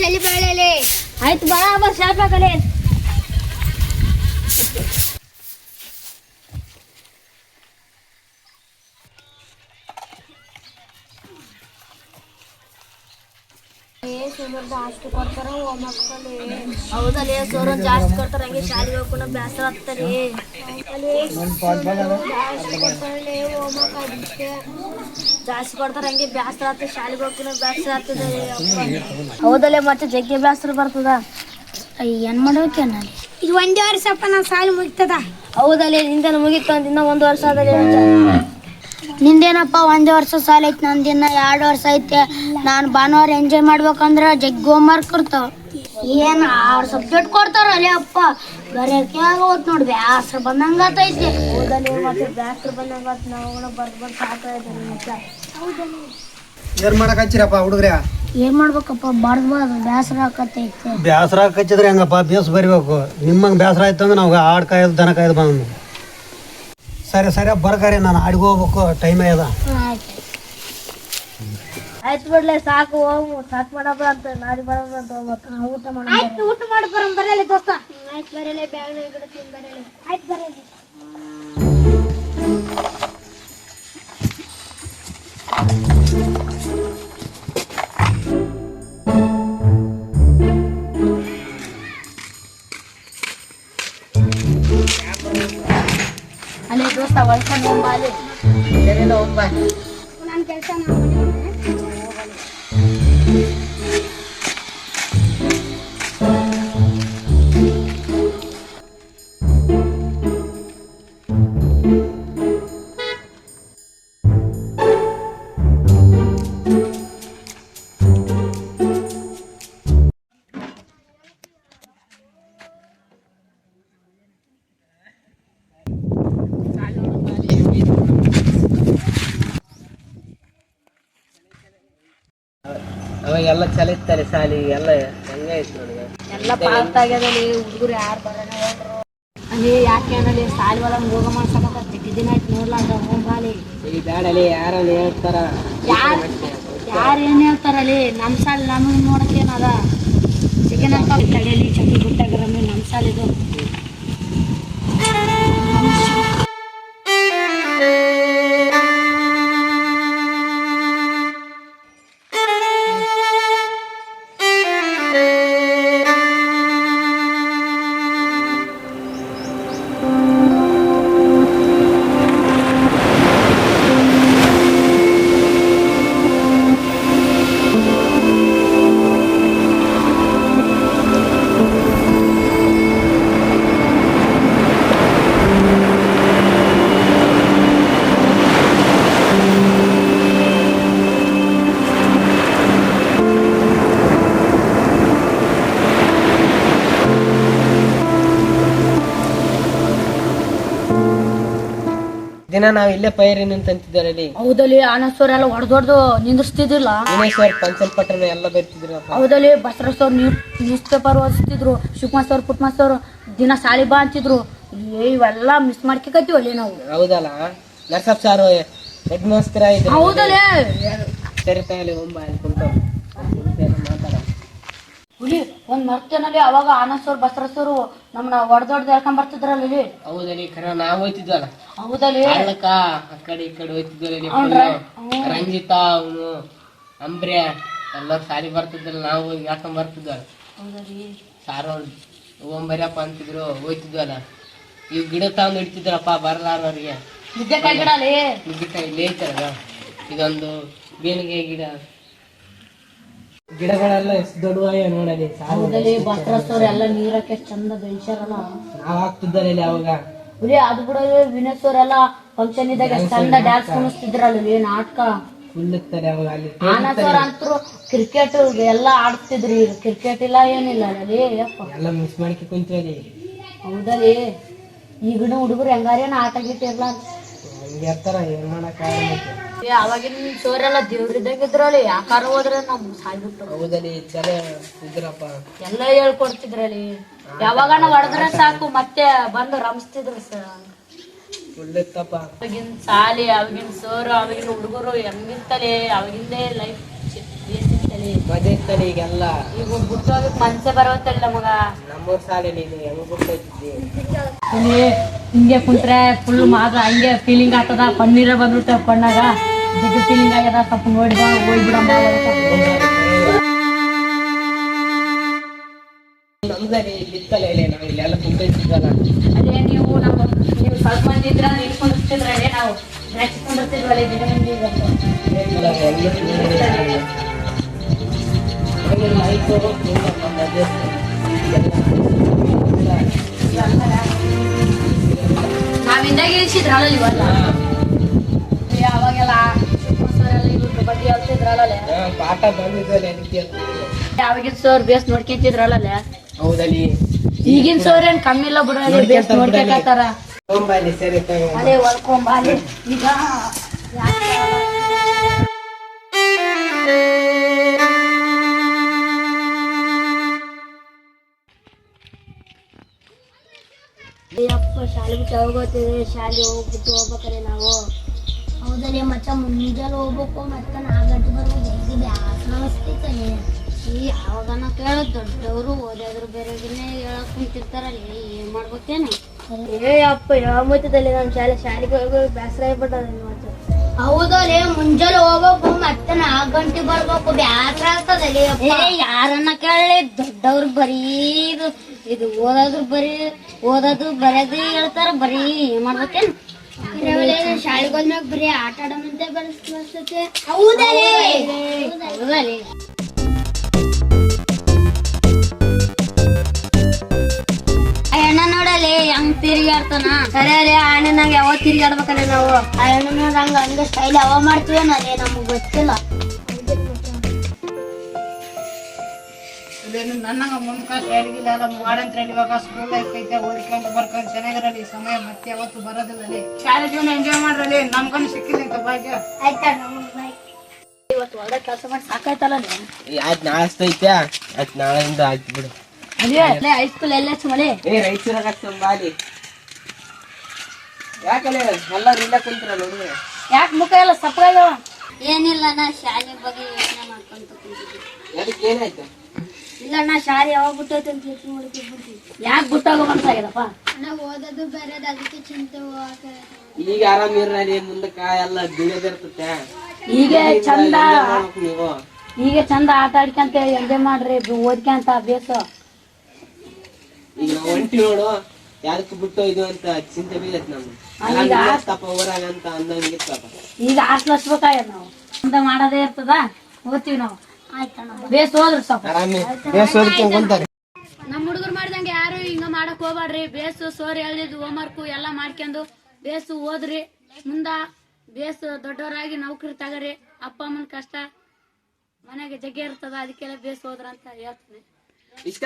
ಚಲಿ ಬೆಳೆಯಲಿ ಆಯ್ತು ಬಾ ಬಾ ಶಾಪ ಕಲೆ ಹೌದಲ್ಲಿ ಸೋರ ಜಾಸ್ತಿ ಕೊಡ್ತಾರ ಹಂಗೆ ಶಾಲೆಗೆ ಹೋಗ್ಕೊಂಡು ಬೇಸರ ಆಗ್ತಾರೆ ಜಾಸ್ತಿ ಕೊಡ್ತಾರ ಹಂಗೆ ಬ್ಯಾಸರ ಆಗ್ತದೆ ಶಾಲೆಗೆ ಹೋಗ್ಕೊಂಡು ಬ್ಯಾಸರ ಆಗ್ತದೆ ಹೌದಲ್ಲೇ ಮತ್ತೆ ಜಗ್ಗೆ ಬ್ಯಾಸರ ಬರ್ತದ? ಏನ್ ಮಾಡೋಕೆ ನಾನು ಇದು ಒಂದೇ ವರ್ಷಪ್ಪ ನಾನು ಸಾಲಿ ಮುಗಿತದ. ಹೌದಲೆ ನಿಂದ ಮುಗಿತು ಇನ್ನ ಒಂದು ವರ್ಷ ಆದಲ್ಲಿ ನಿಂದೇನಪ್ಪ ಒಂದೇ ವರ್ಷ ಸಾಲ ಐತಿ ನಂದಿನ್ನ ಎರಡು ವರ್ಷ ಐತೆ. ನಾನು ಭಾನುವಾರ ಎಂಜಾಯ್ ಮಾಡ್ಬೇಕಂದ್ರ ಜಗ್ಗಿ ಹೋಮ್ವರ್ಕ್ ಇರ್ತಾವ. ಏನ್ ಆರು ಸಬ್ಜೆಕ್ಟ್ ಕೊಡ್ತಾರ ಅಲ್ಲೇ ಅಪ್ಪ. ಬರೆಯಕ್ಕೆ ಆಗೋತ್ ನೋಡಿ ಬ್ಯಾಸ್ರ ಬಂದಂಗ ಆತೈತಿ ಹೌದಲ್ಲಿ ಮತ್ತೆ ಬೇಸರ ಬಂದಾಗ ನಾವು ಬರ್ದು ಬರ್ದ್ ಸಾಕಾಯ್ತು ಮತ್ತೆ. ಏನ್ ಮಾಡಕ್ ಹಚ್ಚಿರಪ್ಪ ಹುಡುಗ್ರ? ಏನ್ ಮಾಡ್ಬೇಕಪ್ಪ ಬರ್ದ್ಬಾರ್ದು ಬರ್ದ್ ಬ್ಯಾಸರ ಆಕತೈತಿ ಬ್ಯಾಸರ ಹಚ್ಚಿದ್ರೆ ಹೆಂಗಪ್ಪ ಬೇಸ್ ಬರಿಬೇಕು. ನಿಮ್ಮಂಗೆ ಬ್ಯಾಸರ ಆಯ್ತು ಅಂದ್ರೆ ನಾವು ಆಡ್ ಕಾಯೋದು ದನ ಕಾಯ್ದು ಬಂದು ಸರಿ ಸರಿ ಬರ್ಗಾರಿ ನಾನು ಆಡಿಗೆ ಹೋಗ್ಬೇಕು ಟೈಮ್ ಅದ ಆಯ್ತು. ಬಿಡ್ಲೆ ಸಾಕು ಹೋಗು ಸಾಕು ಮಾಡಪ್ಪ ಅಂತ ನಾಡಿ ಬರಬ್ರ ಅಂತ ಹೋಗ್ಬೇಕು ಊಟ ಆಯ್ತು ಊಟ ಮಾಡಿ ಬರ ಬರಲಿ ದೋಸ್ತ. ಆಯ್ತು ಬರಲಿ ಬ್ಯಾಗ್ ಇಡ್ತೀನಿ ಬರಲಿ ಆಯ್ತು ಬರಲಿ ಅಲ್ಲೇ ದೋಸ್ತ ಒಳ್ಕೊಂಡು ಹೋಗ್ ಬಾ ಅಲ್ಲಿ. ನನ್ನ ಕೆಲಸ Thank you. ನಾವು ಚಲಿತ ಚಲಿತಾರೆ ಸಾಲಿ ಎಲ್ಲ ಹಂಗೆ ಐತಿ ನನಗೆ ಎಲ್ಲ ಪಾಸ್ ಆಗ್ಯದಲ್ಲಿ ಹುಡುಗರು ಯಾರು ಬರೋಣ ಹೇಳ್ರು. ಅಲ್ಲಿ ಯಾಕೆ ಅನ್ನಲಿ ಸಾಲಿ ಒಳಗೆ ಹೋಗ ಮಾಡ್ಸಕತ್ತ ದಿನ ಆಯ್ತು ನೋಡ್ಲಾರ್ದ ಹೋಗ್ ಈ ದಾಡಲ್ಲಿ ಯಾರಲ್ಲಿ ಹೇಳ್ತಾರ? ಯಾರು ಯಾರು ಏನ್ ಹೇಳ್ತಾರಲ್ಲಿ ನಮ್ಮ ಸಾಲಿ ನಮಗೆ ನೋಡಕ್ಕೇನದ ಚಿಕನಪ್ಪ ತಡೆಯಲಿ ಚಕ್ಕಿ ಬಿಟ್ಟಾಗ್ರಮ್ಮಿ ನಮ್ಮ ಸಾಲಿದು ದಿನ ನಾವ್ ಇಲ್ಲೇ ಪೈರಿ ನಿಂತಂತಿದ್ದಾರಲ್ಲಿ ಹೌದಲ್ಲಿ ಆನಸ್ವರ ಎಲ್ಲ ಹೊಡೆದೊಡ್ದು ನಿಂದಿರ್ಸ್ತಿದ್ದಿಲ್ಲ. ದಿನೇಶ್ವರ್ ಪಂಚಲ್ ಪಟ್ಟಣ ಎಲ್ಲ ಬರ್ತಿದ್ರಪ್ಪ ಹೌದಲ್ಲಿ ಬಸವರಾಜ್ ನ್ಯೂಸ್ ಪೇಪರ್ ಓದಿಸ್ತಿದ್ರು ಶಿವಕುಮಾರ್ ಸರ್ ಪುಟ್ಮಾರ್ ಸರ್ ದಿನ ಸಾಲಿ ಬಾ ಅಂತಿದ್ರು. ಏ ಇವೆಲ್ಲ ಮಿಸ್ ಮಾಡ್ಕೊತೀವಲ್ಲಿ ನಾವು. ಹೌದಲ್ಲ? ನರ್ಸಪ್ ಸಾರು ಹೆಡ್ ಮಾಸ್ತರ ಇದ್ರು ಹೌದಲ್ಲೇ ಸರಿ ತಾಯಿ ಹೋಗ್ಬಾ ಅಲ್ಲಿ ಹುಲಿ ಒಂದ್ ಮರ್ತೇನಲ್ಲಿ ಅವಾಗ ಆನಂದ್ ಸರ್ ನಮ್ನ ಸರ್ ನಮ್ಮನ್ನ ಹೊಡೆದೊಡ್ದು ಹೇಳ್ಕೊಂಡ್ ಬರ್ತಿದ್ರಲ್ಲ ಇಲ್ಲಿ ಹೌದಲ್ಲಿ ಖರ ನಾವ್ ಹೋಯ್ತಿದ್ವಲ್ಲ? ಹೌದಲ್ಲಿ ಹಳ್ಳಕ್ಕ ಆ ಕಡೆ ಈ ಕಡೆ ಹೋಯ್ತಿದ್ವಲ್ಲ ರಂಜಿತ ರ- ರಂಜಿತಾ ಅವನು ಅಂಬ್ರ್ಯ ಎಲ್ಲರೂ ಸಾರಿ ಬರ್ತಿದ್ರಲ್ಲ ನಾವು ಹೋಗಿ ಯಾಕೊಂಡ್ ಬರ್ತಿದ್ವಲ್ಲ? ಹೌದಲ್ಲಿ ಸಾರು ಓಂಬರ್ಯಪ್ಪ ಅಂತಿದ್ರು ಹೋಯ್ತಿದ್ವಲ್ಲ? ಇವ್ ಗಿಡ ತಗೊಂಡು ಇಡ್ತಿದ್ರಪ್ಪ ಬರಲಾರವ್ರಿಗೆ ನುಗ್ಗೆಕಾಯಿ ಗಿಡ ಅಲ್ಲಿ ನುಗ್ಗಿಕಾಯಿ ಐತಲ್ಲ ಇದೊಂದು ಬೇನಿಗೆ ಗಿಡ. ಗಿಡಗಳೆಲ್ಲ ಎಷ್ಟು ದೊಡ್ಡವಾಯ ನೋಡಲಿ ಹೌದಲ್ಲಿ ಬಸವರಾಜ್ ಎಲ್ಲ ನೀರಕ್ಕೆ ಎಷ್ಟ್ ಚಂದ ಬೆಳೆಸ್ಯಾರಲ್ಲ ನಾವ್ ಹಾಕ್ತಿದ್ದಾರೆ ಇಲ್ಲಿ ಅವಾಗ. ಹುಲಿ ಅದು ಸರ್ ಎಲ್ಲ ಫಂಕ್ಷನ್ ಇದ್ದಾಗ ಎಷ್ಟ್ ಚಂದ ಡ್ಯಾನ್ಸ್ ಕುಣಿಸ್ತಿದ್ರಲ್ಲ ನಾಟಕ. ಫುಲ್ ಇರ್ತಾರೆ ಅವಾಗ ಅಲ್ಲಿ. ಆನಂದ್ ಸರ್ ಅಂತರು ಕ್ರಿಕೆಟ್ ಎಲ್ಲ ಆಡ್ತಿದ್ರಿ ಕ್ರಿಕೆಟ್ ಇಲ್ಲ ಏನಿಲ್ಲ ರೀ ಯಪ್ಪ. ಎಲ್ಲ ಮಿಸ್ ಮಾಡ್ಕೊ ಕುಂತೀವಿ ಹೌದಲ್ಲಿ ಈಗಿನ ಹುಡುಗರು ಹೆಂಗಾರೇನ ಆಟ ಗೀಟ ಇರ್ಲಾರ ಹಂಗೆ ಇರ್ತಾರ ಏನ್ ಮಾಡಕ್ ಅವಾಗಿನ ಸೋರೆಲ್ಲ ಎಲ್ಲ ದೇವ್ರಿದ್ದಾಗ ಇದ್ರಲ್ಲಿ ಯಾಕಾರ ಹೋದ್ರೆ ನಮ್ ಸಾಯ್ಬಿಟ್ರು ಹೌದಲ್ಲಿ ಚಲೋ ಇದ್ರಪ್ಪ ಎಲ್ಲ ಹೇಳ್ಕೊಡ್ತಿದ್ರಲ್ಲಿ. ಯಾವಾಗನ ಹೊಡೆದ್ರೆ ಸಾಕು ಮತ್ತೆ ಬಂದು ರಮಿಸ್ತಿದ್ರು ಸರ್ ಫುಲ್ ಇತ್ತಪ್ಪ ಅವಾಗಿನ ಸಾಲಿ ಅವಾಗಿನ ಸರ್ ಅವಾಗಿನ ಹುಡುಗರು ಹೆಂಗಿರ್ತಲೆ ಅವಾಗಿಂದೇ ಲೈಫ್ ಮಜಾ ಇತ್ತಲ್ಲ ಈಗೆಲ್ಲ. ಈಗ ಬಿಟ್ಟೋದಕ್ ಮನ್ಸೆ ಬರೋತ್ತಲ್ಲ ನಮಗ ನಮ್ಮೂರ್ ಸಾಲಿ ಹೆಂಗ್ ಬಿಟ್ಟೈತಿದ್ದಿ ಇಲ್ಲಿ ಹಿಂಗೆ ಕುಂತ್ರೆ ಫುಲ್ ಮಾತ್ರ ಹಂಗೆ ಫೀಲಿಂಗ್ ಆಗ್ತದ ಪನ್ನೀರ ಬಂದ್ಬಿಟ್ಟ ಕಣ್ಣಾಗ. ಸ್ವಲ್ಪ ಅದೇ ನೀವು ನಮ್ಮ ನೀವು ಸ್ವಲ್ಪ ಮಂದಿ ಇದ್ರ ನಾವು ನೆಚ್ಕೊಂಡಿರ್ತಿದ್ವಲ್ಲ ದಿನ ಮಂದಿ ನಾವಿಂದಾಗ ಇಳಿಸಿದ್ರಲ್ಲ ಇವಲ್ಲ ಪಾಠ ಸರ್ ಬೇಸ್ ನೋಡ್ಕೊಂತಿದ್ರಲ್ಲ ಹೌದಲ್ಲಿ ಈಗಿನ ಸೋರ್ ಏನ್ ಕಮ್ಮಿ ಇಲ್ಲ ಬಿಡ ಬೇಸ್ ನೋಡ್ಕೊತಾರ. ಅದೇ ಈಗ ಶಾಲೆ ಬಿಟ್ಟು ಹೋಗೋತಿದ್ರೆ? ಶಾಲೆ ಹೋಗ್ಬಿಟ್ಟು ಹೋಗ್ಬೇಕಾರೆ ನಾವು? ಹೌದಲ್ಲೇ ಮಚ್ಚ ಮುಂಜಾನೆ ಹೋಗ್ಬೇಕು ಮತ್ತೆ ನಾಲ್ಕು ಗಂಟೆ ಬರ್ಬೇಕು ಜಲ್ದಿ ಬ್ಯಾಸರ ಅನಿಸ್ತೈತಲ್ಲಿ ಈ ಯಾವಾಗನ ಕೇಳ ದೊಡ್ಡವರು ಓದಾದ್ರು ಬೇರೆಗಿನೇ ಹೇಳಕ್ ಕುಂತಿರ್ತಾರಲ್ಲಿ ಏನ್ ಮಾಡ್ಬೇಕೇನು? ಏ ಅಪ್ಪ ಯಾವತ್ತದಲ್ಲಿ ನಾನು ಶಾಲೆ ಶಾಲೆಗೆ ಹೋಗಿ ಬ್ಯಾಸರ ಆಗ್ಬಿಟ್ಟದ ಮತ್ತೆ ಹೌದಲ್ಲೇ ಮುಂಜಾನೆ ಹೋಗ್ಬೇಕು ಮತ್ತೆ ನಾಲ್ಕು ಗಂಟೆ ಬರ್ಬೇಕು ಬ್ಯಾಸರ ಆಗ್ತದಲ್ಲಿ ಏ ಯಾರನ್ನ ಕೇಳಲಿ ದೊಡ್ಡವ್ರು ಬರೀ ಇದು ಇದು ಓದೋದು ಬರೀ ಓದೋದು ಬರೆದು ಹೇಳ್ತಾರ ಬರೀ ಏನ್ ಮಾಡ್ಬೇಕೇನು? ಶಾಲೆಗೆ ಹೋದ್ಮ್ಯಾಗ ಬರೀ ಆಟ ಆಡೋಣಂತೆ ಬೆಳೆಸ್ತೈತೆ ಹೌದಲ್ಲೇ ಹೌದಲ್ಲ ಅಣ್ಣ ನೋಡಲಿ ಹೆಂಗ್ ತಿರ್ಗಾಡ್ತಾನ? ಸರಿ ಅಲ್ಲೇ ಅಣ್ಣನಾಗ ಯಾವಾಗ ತಿರ್ಗಾಡ್ಬೇಕಲ್ಲ ನಾವು? ಅಯ್ಯಣ್ಣ ಹಂಗ ಹಂಗ ಸ್ಟೈಲ್ ಮಾಡ್ತೀವೋ ನಾನೇ ನಮ್ಗೆ ಗೊತ್ತಿಲ್ಲ. ನನ್ನಂಗ ಯಾರಿಗಿಲ್ಲ ನಮ್ಮ ಮಾಡಂತ ಇವಾಗ ಸ್ಕೂಲ್ ಐತೆ ಓದ್ಕೊಂಡು ಬರ್ಕೊಂಡು ಚೆನ್ನಾಗಿರಲಿ ಸಮಯ ಮತ್ತೆ ಯಾವತ್ತು ಬರೋದಿಲ್ಲ ಶಾಲೆ ಜೀವನ ಎಂಜಾಯ್ ಮಾಡ್ರಲ್ಲಿ ನಮ್ಗನ್ನು ಸಿಕ್ಕಿಲ್ಲ ಅಂತ ಭಾಗ್ಯ. ಇವತ್ತು ಒಳ್ಳೆ ಕೆಲಸ ಮಾಡಿ ಸಾಕಾಯ್ತಲ್ಲ ನೀನು? ಆಯ್ತು ನಾಳೆ ಅಷ್ಟೈತೆ ಆಯ್ತು ನಾಳೆಯಿಂದ ಆಯ್ತು ಬಿಡು. ಅದೇ ಹೈಸ್ಕೂಲ್ ಎಲ್ಲ ಮಳೆ ಏ ರೈತರಾಗ ಸಂಬಾಲಿ ಯಾಕಲೆ ಎಲ್ಲರೂ ಇಲ್ಲ ಕುಂತ್ರಲ್ಲ ಹುಡುಗರು ಯಾಕೆ ಮುಖ ಎಲ್ಲ ಏನಿಲ್ಲ ನಾ ಶಾಲೆ ಬಗ್ಗೆ ಯೋಚನೆ ಮಾಡ್ಕೊಂತ ಕುಂತಿದ್ದೆ ಅದಕ್ಕೆ ಏನಾಯ್ತು? ಇಲ್ಲ ನಾ ಶಾಲೆ ಯಾವಾಗ ಬಿಟ್ಟೈತೆ ಅಂತ ಯೋಚನೆ ಮಾಡ್ಕೊಂಡ್ಬಿಡ್ತೀನಿ ಯಾಕೆ ಬಿಟ್ಟೋಗೋ ಮನ್ಸಾಗ್ಯದಪ್ಪ ನಾವು ಓದೋದು ಬೇರೆದು ಅದಕ್ಕೆ ಚಿಂತೆ ಈಗ ಆರಾಮ್ ಇರ್ರಿ ಮುಂದಕ್ಕ ಎಲ್ಲ ದುಡಿಯೋದಿರ್ತತೆ ಈಗ ಚಂದ ನೀವು. ಈಗ ಚಂದ ಆಟ ಆಡ್ಕಂತ ಎಂಜಾಯ್ ಮಾಡ್ರಿ ಓದ್ಕಂತ ಅಭ್ಯಾಸ. ಈಗ ನಾವು ಒಂಟಿ ನೋಡು ಯಾರಕ್ಕೆ ಬಿಟ್ಟು ಇದು ಅಂತ ಚಿಂತೆ ಬೀಳತ್ ನಮ್ಗೆ. ಈಗ ತಪ್ಪ ಊರಾಗ ಅಂತ ಅಂದಂಗಿತ್ತಪ್ಪ ಈಗ ಹಾಸ್ಟೆಲ್ ಹಚ್ಬೇಕಾಗ್ಯದ ನಾವು. ಚಂದ ಮಾಡೋದೇ ಇರ್ತದ ಓದ್ತೀವಿ ನಾವು. ಬೇಸ್ ಹೋದ್ರಿ ಕುಂತಾರೆ ನಮ್ಮ ಹುಡುಗರು ಮಾಡ್ದಂಗೆ ಯಾರು ಹಿಂಗ ಮಾಡಕ್ ಹೋಗ್ಬೇಡ್ರಿ ಬೇಸು ಸೋರ್ ಹೋಮ್ ವರ್ಕ್ ಎಲ್ಲ ಮಾಡ್ಕೊಂಡು ಬೇಸು ಓದ್ರಿ. ಮುಂದ ಬೇಸು ದೊಡ್ಡವರಾಗಿ ನೌಕರಿ ತಗರಿ. ಅಪ್ಪ ಅಮ್ಮನ ಕಷ್ಟ ಮನೆಗೆ ಜಗ್ಗೆ ಇರ್ತದ ಅದಕ್ಕೆಲ್ಲ ಬೇಸ್ ಹೋದ್ರ ಅಂತ ಹೇಳ್ತೀನಿ. ಇಷ್ಟ